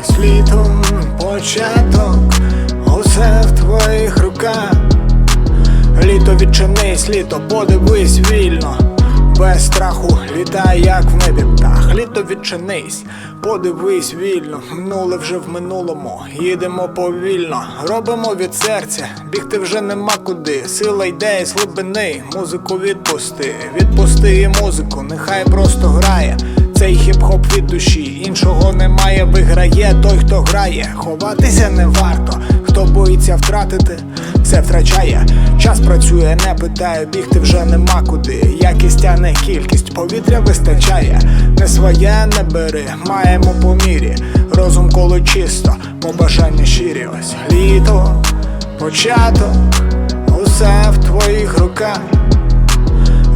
Літом початок, усе в твоїх руках. Літо відчинись, літо подивись вільно, без страху літай, як в небі птах. Літо відчинись, подивись вільно, минуле вже в минулому, їдемо повільно, робимо від серця, бігти вже нема куди. Сила йде із глибини, музику відпусти, відпусти і музику, нехай просто грає. Цей хіп-хоп від душі, іншого немає, виграє той, хто грає. Ховатися не варто, хто боїться втратити, все втрачає. Час працює, не питає, бігти вже нема куди. Якість, а не кількість, повітря вистачає. Не своє не бери, маємо по мірі. Розум коло чисто, бо бажання щирі. Ось літо, початок, усе в твоїх руках.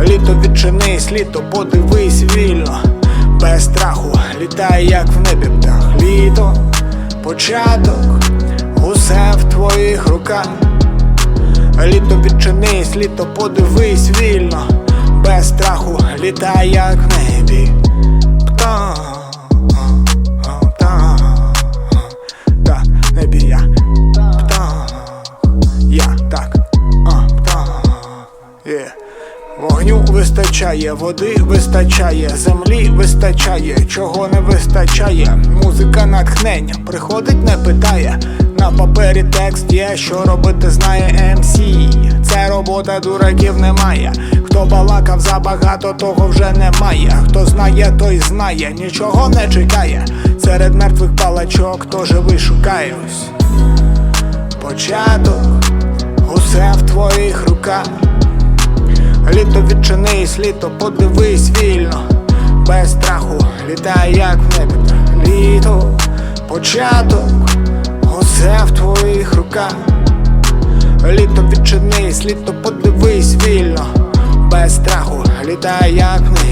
Літо відчинись, літо подивись вільно, літай, як в небі птах. Літо, початок, усе в твоїх руках. Літо відчинись, літо подивись вільно, без страху літай, як в небі. Птах, Вогню вистачає, води вистачає, землі вистачає, чого не вистачає. Музика натхнення приходить, не питає. На папері текст є, що робити знає МС Це робота дураків немає. Хто балакав забагато, того вже немає. Хто знає, той знає, нічого не чекає. Серед мертвих палачок, хто живий шукає Початок, усе в твоїх руках. Літо відчинись, літо подивись вільно, без страху літай, як в небі. Літо, початок, усе в твоїх руках. Літо відчинись, літо подивись вільно, без страху літай, як в небі.